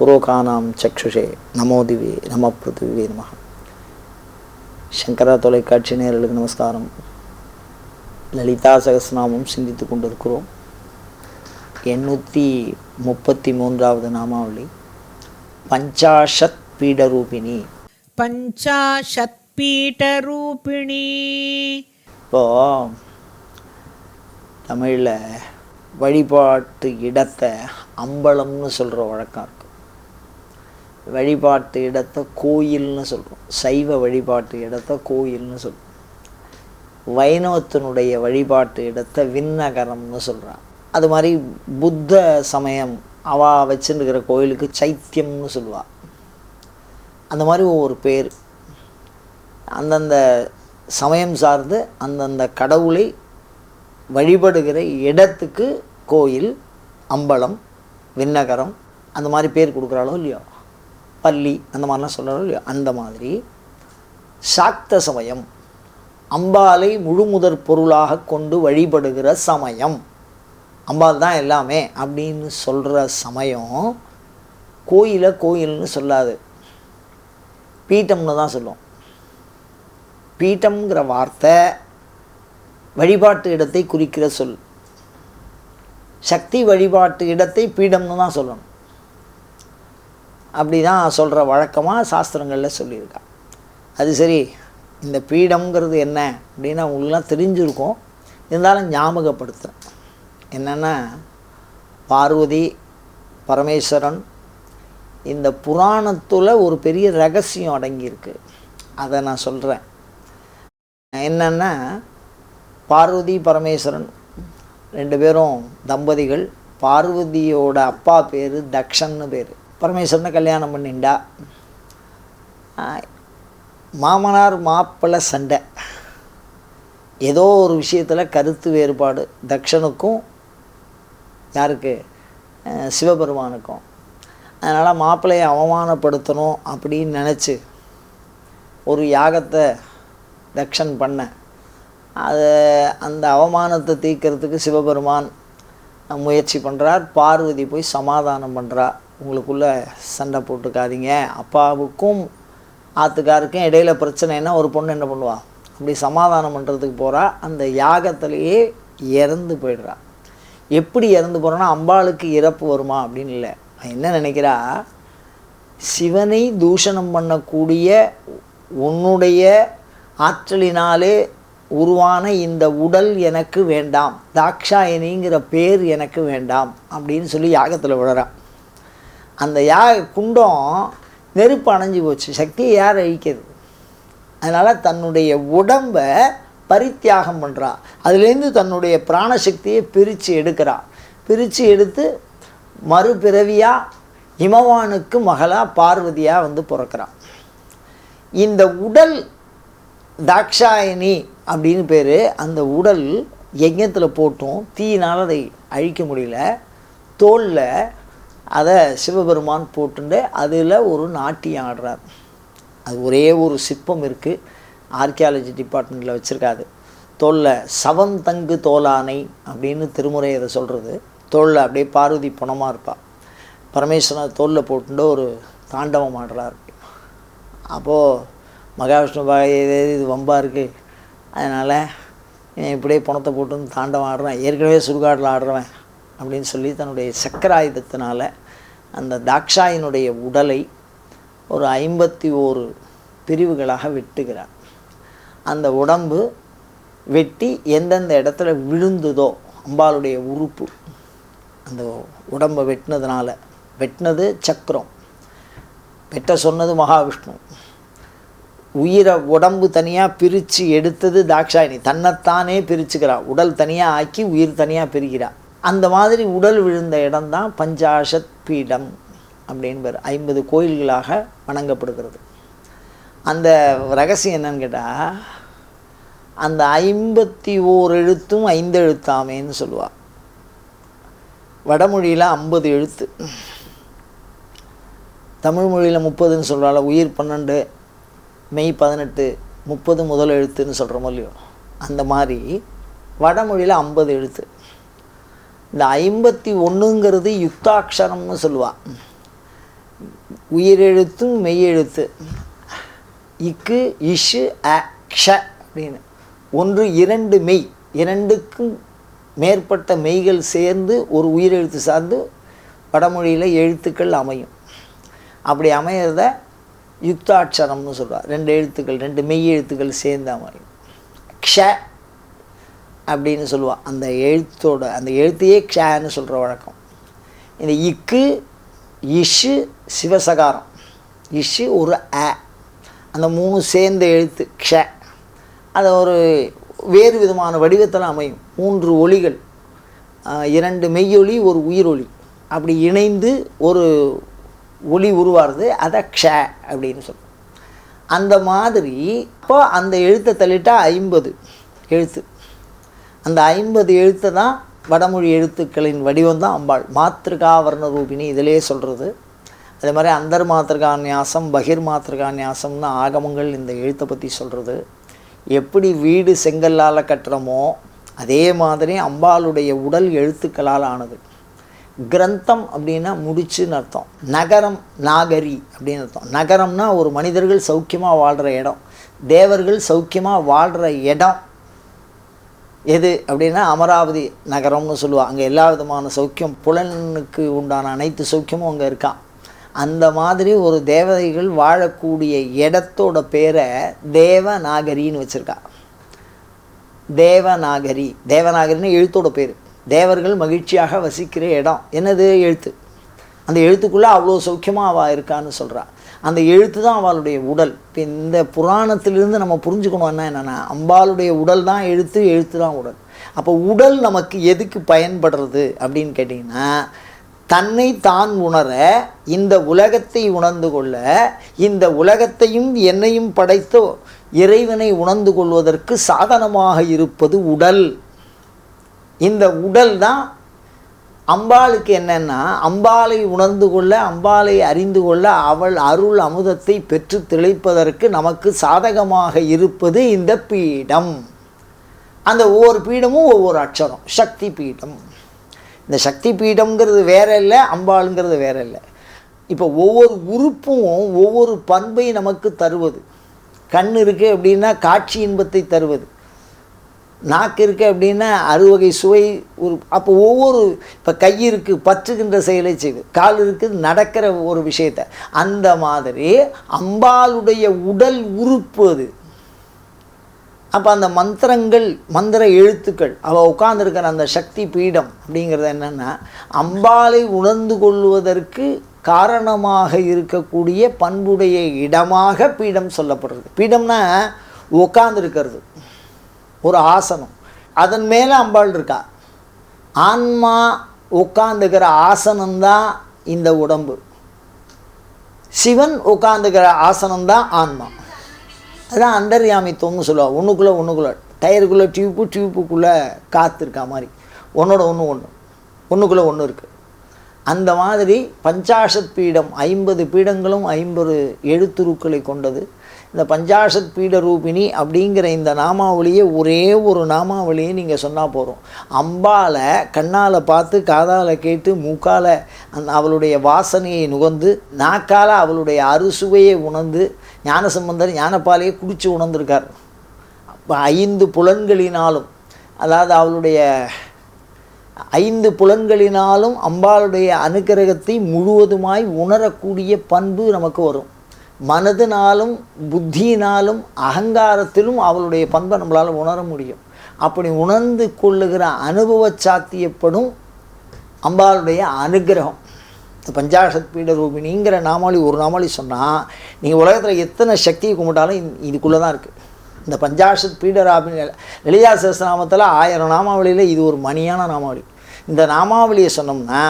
புரோகானாம் சக்ஷுஷே நமோதிவே நம பிருத்திவே நம. சங்கரா தொலைக்காட்சி நேரலுக்கு நமஸ்காரம். லலிதா சகசநாமம் சிந்தித்து கொண்டிருக்கிறோம். எண்ணூற்றி முப்பத்தி மூன்றாவது நாமாவளி. பஞ்சாஷத் பீடரூபிணி. பஞ்சாஷத் பீடரூபிணி. இப்போது தமிழில் வழிபாட்டு இடத்தை அம்பலம்னு சொல்கிற வழக்கம் இருக்குது வழிபாட்டு இடத்தை கோயில்னு சொல்கிறோம் சைவ வழிபாட்டு இடத்தை கோயில்னு சொல்கிறோம் வைணவத்தினுடைய வழிபாட்டு இடத்தை விண்ணகரம்னு சொல்கிறான் அது மாதிரி புத்த சமயம் அவா வச்சுருக்கிற கோயிலுக்கு சைத்தியம்னு சொல்லுவாள் அந்த மாதிரி ஒவ்வொரு பேர். அந்தந்த சமயம் சார்ந்து அந்தந்த கடவுளை வழிபடுகிற இடத்துக்கு கோயில் அம்பலம் விண்ணகரம் அந்த மாதிரி பேர் கொடுக்குறாளோ இல்லையோ? பள்ளி அந்த மாதிரிலாம் சொல்கிறாரு அந்த மாதிரி. சாக்த சமயம். அம்பாலை முழுமுதற் பொருளாக கொண்டு வழிபடுகிற சமயம். அம்பாள் தான் எல்லாமே அப்படின்னு சொல்கிற சமயம் கோயிலை கோயில்னு சொல்லாது. பீட்டம்னு தான் சொல்லும் பீட்டம்ங்கிற வார்த்தை வழிபாட்டு இடத்தை குறிக்கிற சொல். சக்தி வழிபாட்டு இடத்தை பீடம்னு தான் சொல்லணும். அப்படி தான் சொல்கிற வழக்கமாக சாஸ்திரங்களில் சொல்லியிருக்கா. அது சரி இந்த பீடம்ங்கிறது என்ன அப்படின்னு அவங்களுக்குலாம் தெரிஞ்சிருக்கும். இருந்தாலும் ஞாபகப்படுத்துகிறேன் என்னென்னா பார்வதி பரமேஸ்வரன் இந்த புராணத்தில் ஒரு பெரிய ரகசியம் அடங்கியிருக்கு. அதை நான் சொல்கிறேன் என்னென்னா பார்வதி பரமேஸ்வரன் ரெண்டு பேரும் தம்பதிகள். பார்வதியோட அப்பா பேர் தக்ஷன்னு பேர். பரமேஸ்வரனை கல்யாணம் பண்ணிண்டா. மாமனார் மாப்பிள்ளை சண்டை. ஏதோ ஒரு விஷயத்தில் கருத்து வேறுபாடு. தக்ஷனுக்கும் யாருக்கு? சிவபெருமானுக்கும். அதனால் மாப்பிள்ளையை அவமானப்படுத்தணும் அப்படின்னு நினச்சி ஒரு யாகத்தை தக்ஷன் பண்ண. அது அந்த அவமானத்தை தீர்க்கறதுக்கு சிவபெருமான் முயற்சி பண்ணுறார் பார்வதி போய் சமாதானம் பண்ணுறார் உங்களுக்குள்ளே சண்டை போட்டுக்காதீங்க. அப்பாவுக்கும் ஆத்துக்காருக்கும் இடையில பிரச்சனைன்னா ஒரு பொண்ணு என்ன பண்ணுவா? அப்படி சமாதானம் பண்ணுறதுக்கு போகிறா அந்த யாகத்திலேயே இறந்து போயிடுறா. எப்படி இறந்து போகிறோன்னா அம்பாளுக்கு இறப்பு வருமா அப்படின்னு இல்லை. என்ன நினைக்கிறா? சிவனை தூஷணம் பண்ணக்கூடிய உன்னுடைய ஆற்றலினாலே உருவான இந்த உடல் எனக்கு வேண்டாம். தாக்ஷாயணிங்கிற பேர் எனக்கு வேண்டாம் அப்படின்னு சொல்லி யாகத்தில் விழறான் அந்த யா குண்டம் நெருப்பு அணைஞ்சு போச்சு. சக்தியை யார் அழிக்கிறது? அதனால் தன்னுடைய உடம்பை பரித்தியாகம் பண்ணுறா அதுலேருந்து தன்னுடைய பிராணசக்தியை பிரித்து எடுக்கிறா. பிரித்து எடுத்து மறுபிறவியாக இமவானுக்கு மகளாக பார்வதியாக வந்து பிறக்கிறான் இந்த உடல் தாக்ஷாயணி அப்படின்னு பேர். அந்த உடல் யஜ்யத்தில் போட்டும் தீயினால் அதை அழிக்க முடியல. தோலில் அதை சிவபெருமான் போட்டுண்டு அதில் ஒரு நாட்டியம் ஆடுறார். அது ஒரே ஒரு சிற்பம் இருக்குது ஆர்கியாலஜி டிபார்ட்மெண்ட்டில் வச்சுருக்காது. தோலில் சவந்தங்கு தோலானை அப்படின்னு திருமுறை அதை சொல்கிறது தோலில் அப்படியே பார்வதி பணமாக இருப்பாள் பரமேஸ்வரன் தோலில் போட்டுட்டு ஒரு தாண்டவம் ஆடுறார். அப்போது மகாவிஷ்ணு பாய் இது வம்பாக இருக்குது அதனால் இப்படியே பணத்தை போட்டு தாண்டவம் ஆடுறேன். ஏற்கனவே சுடுகாட்டில் ஆடுறவன். அப்படின்னு சொல்லி தன்னுடைய சக்கராயுதத்தினால் அந்த தாக்ஷாயினுடைய உடலை ஒரு ஐம்பத்தி ஓரு பிரிவுகளாக வெட்டுகிறார். அந்த உடம்பு வெட்டி எந்தெந்த இடத்துல விழுந்ததோ அம்பாளுடைய உறுப்பு அந்த உடம்பை வெட்டினதுனால வெட்டினது சக்கரம். வெட்ட சொன்னது மகாவிஷ்ணு. உயிரை உடம்பு தனியாக பிரித்து எடுத்தது தாக்ஷாயினி. தன்னைத்தானே பிரிச்சுக்கிறா. உடல் தனியாக ஆக்கி உயிர் தனியாக பிரிக்கிறாள் அந்த மாதிரி உடல் விழுந்த இடம்தான் பஞ்சாஷத் பீடம் அப்படின்பார். ஐம்பது கோயில்களாக வணங்கப்படுகிறது. அந்த ரகசியம் என்னன்னு கேட்டால் அந்த ஐம்பத்தி ஓர் எழுத்தும் ஐந்து எழுத்தாமேன்னு சொல்லுவாள் வடமொழியில் ஐம்பது எழுத்து. தமிழ் மொழியில் முப்பதுன்னு சொல்கிறாள் உயிர் பன்னெண்டு மெய் பதினெட்டு முப்பது முதல் எழுத்துன்னு சொல்கிறோமோ இல்லையோ அந்த மாதிரி வடமொழியில் ஐம்பது எழுத்து. இந்த ஐம்பத்தி ஒன்றுங்கிறது யுக்தாட்சரம்னு சொல்லுவாள் உயிரெழுத்தும் மெய்யெழுத்து. இக்கு இஷு அ க்ஷ அப்படின்னு. ஒன்று இரண்டு மெய். இரண்டுக்கும் மேற்பட்ட மெய்கள் சேர்ந்து ஒரு உயிரெழுத்து சார்ந்து வடமொழியில் எழுத்துக்கள் அமையும். அப்படி அமையிறத யுக்தாட்சரம்னு சொல்கிறார் ரெண்டு எழுத்துக்கள் ரெண்டு மெய் எழுத்துக்கள் சேர்ந்து அமையும். க்ஷ அப்படின்னு சொல்லுவாள் அந்த எழுத்தோட அந்த எழுத்தையே க்ஷான்னு சொல்கிற வழக்கம். இந்த இக்கு இஷு சிவசகாரம். இஷு ஒரு அ. அந்த மூணு சேர்ந்த எழுத்து க்ஷ. அது ஒரு வேறு விதமான வடிவத்தில் அமையும். மூன்று ஒளிகள் இரண்டு மெய்யொலி ஒரு உயிரொலி. அப்படி இணைந்து ஒரு ஒளி உருவாருது அதை க்ஷ அப்படின்னு சொல்லுவோம். அந்த மாதிரி அப்போ அந்த எழுத்தை தள்ளிட்டால் ஐம்பது எழுத்து. அந்த ஐம்பது எழுத்து தான் வடமொழி எழுத்துக்களின் வடிவம் தான் அம்பாள். மாத்திருகா வர்ண ரூபினி இதிலே சொல்கிறது அதே மாதிரி அந்தர் மாத்திருகா நியாசம் பகிர் மாத்திருகா நியாசம்னு ஆகமங்கள் இந்த எழுத்தை பற்றி சொல்கிறது எப்படி வீடு செங்கல்லால் கட்டுறோமோ அதே மாதிரி அம்பாளுடைய உடல் எழுத்துக்களால் ஆனது. கிரந்தம் அப்படின்னா முடிச்சுன்னு அர்த்தம். நகரம் நாகரி அப்படின்னு அர்த்தம். நகரம்னா ஒரு மனிதர்கள் சௌக்கியமாக வாழ்கிற இடம். தேவர்கள் சௌக்கியமாக வாழ்கிற இடம். எது அப்படின்னா அமராவதி நகரம்னு சொல்லுவாள் அங்கே எல்லா விதமான சௌக்கியம் புலனுக்கு உண்டான அனைத்து சௌக்கியமும் அங்கே இருக்கான் அந்த மாதிரி ஒரு தேவதைகள் வாழக்கூடிய இடத்தோட பேரை தேவநாகரின்னு வச்சுருக்கா. தேவநாகரி தேவநாகரின்னு எழுத்தோட பேர். தேவர்கள் மகிழ்ச்சியாக வசிக்கிற இடம். என்னது எழுத்து? அந்த எழுத்துக்குள்ளே அவ்வளோ சௌக்கியமாக அவள் இருக்கான்னு சொல்கிறாள் அந்த எழுத்து தான் அவளுடைய உடல். இப்போ இந்த புராணத்திலிருந்து நம்ம புரிஞ்சுக்கணும் என்ன என்னென்னா அம்பாளுடைய உடல் தான் எழுத்து எழுத்து தான் உடல். அப்போ உடல் நமக்கு எதுக்கு பயன்படுறது அப்படின்னு கேட்டிங்கன்னா தன்னை தான் உணர இந்த உலகத்தை உணர்ந்து கொள்ள இந்த உலகத்தையும் என்னையும் படைத்த இறைவனை உணர்ந்து கொள்வதற்கு சாதனமாக இருப்பது உடல். இந்த உடல் தான் அம்பாளுக்கு என்னென்னா அம்பாளை உணர்ந்து கொள்ள அம்பாளை அறிந்து கொள்ள அவள் அருள் அமுதத்தை பெற்று திளைப்பதற்கு நமக்கு சாதகமாக இருப்பது இந்த பீடம். அந்த ஒவ்வொரு பீடமும் ஒவ்வொரு அக்ஷரம் சக்தி பீடம். இந்த சக்தி பீடம்ங்கிறது வேற இல்லை அம்பாளுங்கிறது வேற இல்லை. இப்போ ஒவ்வொரு உறுப்பும் ஒவ்வொரு பண்பை நமக்கு தருவது. கண் இருக்குது அப்படின்னா காட்சி இன்பத்தை தருவது. நாக்கு இருக்குது அப்படின்னா அறுவகை சுவை ஒரு அப்போ ஒவ்வொரு இப்போ கை இருக்குது பற்றுகின்ற செயலை செய்து கால் இருக்குது நடக்கிற ஒரு விஷயத்தை. அந்த மாதிரி அம்பாளுடைய உடல் உறுப்பு அது. அப்போ அந்த மந்திரங்கள் மந்திர எழுத்துக்கள் அவள் உட்கார்ந்துருக்கிற அந்த சக்தி பீடம் அப்படிங்கிறது என்னென்னா அம்பாளை உணர்ந்து கொள்வதற்கு காரணமாக இருக்கக்கூடிய பண்புடைய இடமாக பீடம் சொல்லப்படுறது. பீடம்னா உட்கார்ந்துருக்கிறது. ஒரு ஆசனம். அதன் மேலே அம்பாள் இருக்கா. ஆன்மா உட்காந்துக்கிற ஆசனம்தான் இந்த உடம்பு. சிவன் உட்காந்துக்கிற ஆசனம்தான் ஆன்மா. அதுதான் அந்தர்யாமித்துவம்னு சொல்லுவாள் ஒன்றுக்குள்ளே ஒன்றுக்குள்ளே டயருக்குள்ளே டியூப்பு டியூப்புக்குள்ளே காற்று இருக்கா மாதிரி. ஒன்றோட ஒன்று ஒன்று ஒன்றுக்குள்ளே ஒன்று இருக்குது அந்த மாதிரி பஞ்சாஷத் பீடம் ஐம்பது பீடங்களும் ஐம்பது எழுத்துருக்களை கொண்டது. இந்த பஞ்சாஷத் பீட ரூபிணி அப்படிங்கிற இந்த நாமாவளியை ஒரே ஒரு நாமாவளியை நீங்கள் சொன்னால் போகிறோம் அம்பால் கண்ணால் பார்த்து காதால் கேட்டு மூக்கால் அந் அவளுடைய வாசனையை நுகர்ந்து நாக்கால் அவளுடைய அறுசுவையை உணர்ந்து ஞானசம்பந்தர் ஞானப்பாலையை குடித்து உணர்ந்திருக்கார். அப்போ ஐந்து புலன்களினாலும் அதாவது அவளுடைய ஐந்து புலன்களினாலும் அம்பாளுடைய அனுக்கிரகத்தை முழுவதுமாய் உணரக்கூடிய பண்பு நமக்கு வரும். மனதினாலும் புத்தியினாலும் அகங்காரத்திலும் அவளுடைய பண்பை நம்மளால் உணர முடியும். அப்படி உணர்ந்து கொள்ளுகிற அனுபவ சாத்தியப்படும் அம்பாளுடைய அனுக்கிரகம் இந்த பஞ்சாசத் பீட ரூபினிங்கிற நாமாவளி ஒரு நாமாவளி சொன்னால் நீங்கள் உலகத்தில் எத்தனை சக்தியை கும்பிட்டாலும் இதுக்குள்ளே தான் இருக்குது இந்த பஞ்சாசத் பீடராபின் லலிதா சஹஸ்ரநாமத்தில் ஆயிரம் நாமாவளியில் இது ஒரு மணியான நாமாவளி. இந்த நாமாவளியை சொன்னோம்னா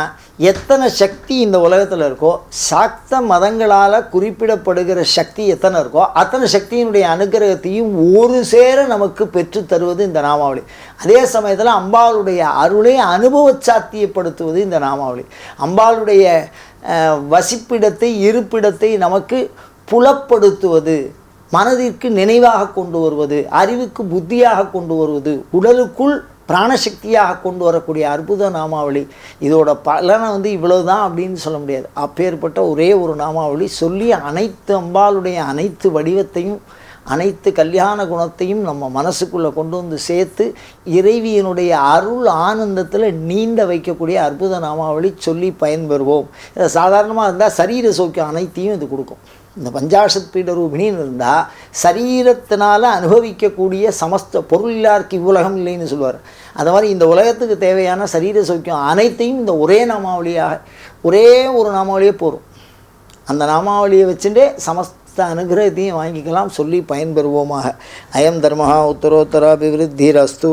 எத்தனை சக்தி இந்த உலகத்தில் இருக்கோ சாக்த மதங்களால் குறிப்பிடப்படுகிற சக்தி எத்தனை இருக்கோ அத்தனை சக்தியினுடைய அனுகிரகத்தையும் ஒரு சேர நமக்கு பெற்று தருவது இந்த நாமாவளி. அதே சமயத்தில் அம்பாளுடைய அருளை அனுபவ சாத்தியப்படுத்துவது இந்த நாமாவளி. அம்பாளுடைய வசிப்பிடத்தை இருப்பிடத்தை நமக்கு புலப்படுத்துவது மனதிற்கு நினைவாக கொண்டு வருவது அறிவுக்கு புத்தியாக கொண்டு வருவது உடலுக்குள் பிராணசக்தியாக கொண்டு வரக்கூடிய அற்புத நாமாவளி. இதோட பலனை வந்து இவ்வளவுதான் அப்படின்னு சொல்ல முடியாது. அப்பேற்பட்ட ஒரே ஒரு நாமாவளி. சொல்லி அனைத்து அம்பாளுடைய அனைத்து வடிவத்தையும் அனைத்து கல்யாண குணத்தையும் நம்ம மனசுக்குள்ளே கொண்டு வந்து சேர்த்து இறைவியினுடைய அருள் ஆனந்தத்தில் நீண்ட வைக்கக்கூடிய அற்புத நாமாவளி சொல்லி பயன்பெறுவோம். இதை சாதாரணமாக இருந்தால் சரீர சோக்கியம் அனைத்தையும் இது கொடுக்கும். இந்த பஞ்சாசத் பீடரூபிணின்னு இருந்தால் சரீரத்தினால் அனுபவிக்கக்கூடிய சமஸ்த பொருள் இல்லாருக்கு இவ்வுலகம் இல்லைன்னு சொல்லுவார் அது மாதிரி இந்த உலகத்துக்கு தேவையான சரீர சௌக்கியம் அனைத்தையும் இந்த ஒரே நாமாவளியாக ஒரே ஒரு நாமாவளியே போகும் அந்த நாமாவளியை வச்சுட்டு சமஸ்த அனுகிரகத்தையும் வாங்கிக்கலாம் சொல்லி பயன்பெறுவோமாக. அயம் தர்மஹா உத்தரோத்தராபிவிருத்திரஸ்து.